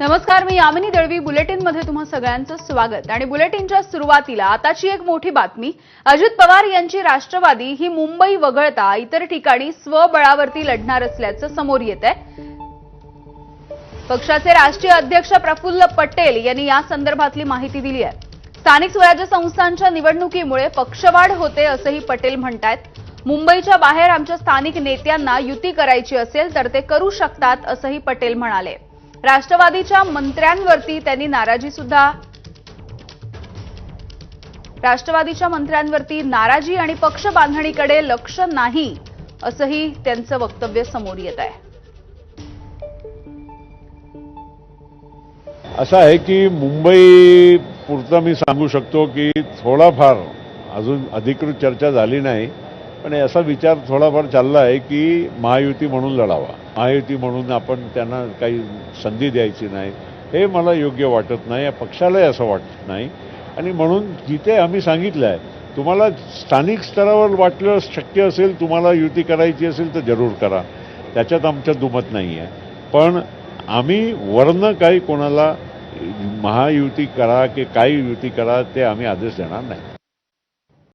नमस्कार मी यामिनी दळवी. बुलेटिनमध्ये तुम्हा सगळ्यांचं स्वागत. आणि बुलेटिनच्या सुरुवातीला आताची एक मोठी बातमी. अजित पवार यांची राष्ट्रवादी ही मुंबई वगळता इतर ठिकाणी स्वबळावरती लढणार असल्याचं समोर येत आहे पक्षाचे राष्ट्रीय अध्यक्ष प्रफुल्ल पटेल यांनी या संदर्भातली माहिती दिली आहे. स्थानिक स्वराज्य संस्थांच्या निवडणुकीमुळे पक्षवाढ होते असंही पटेल म्हणतायत. मुंबईच्या बाहेर आमच्या स्थानिक नेत्यांना युती करायची असेल तर ते करू शकतात असंही पटेल म्हणाले. राष्ट्रवादीच्या मंत्र्यांवरती त्यांनी नाराजी सुद्धा. राष्ट्रवादीच्या मंत्र्यांवरती नाराजी आणि पक्ष बांधणीकडे लक्ष नाही असंही त्यांचं वक्तव्य समोर येत आहे. असं आहे की मुंबई पुरतं मी सांगू शकतो की थोडाफार अजून अधिकृत चर्चा झाली नाही. पण असा विचार थोडाफार चालला आहे की महायुती म्हणून लढावा. महायुती म्हणून आपण त्यांना काही संधी द्यायची नाही. हे मला योग्य वाटत नाही. या पक्षालाही असं वाटत नाही. आणि म्हणून जिथे आम्ही सांगितलं आहे तुम्हाला स्थानिक स्तरावर वाटलं शक्य असेल तुम्हाला युती करायची असेल तर जरूर करा. त्याच्यात आमच्या दुमत नाही आहे पण आम्ही वरनं काही कोणाला महायुती करा की काही युती करा ते आम्ही आदेश देणार नाही.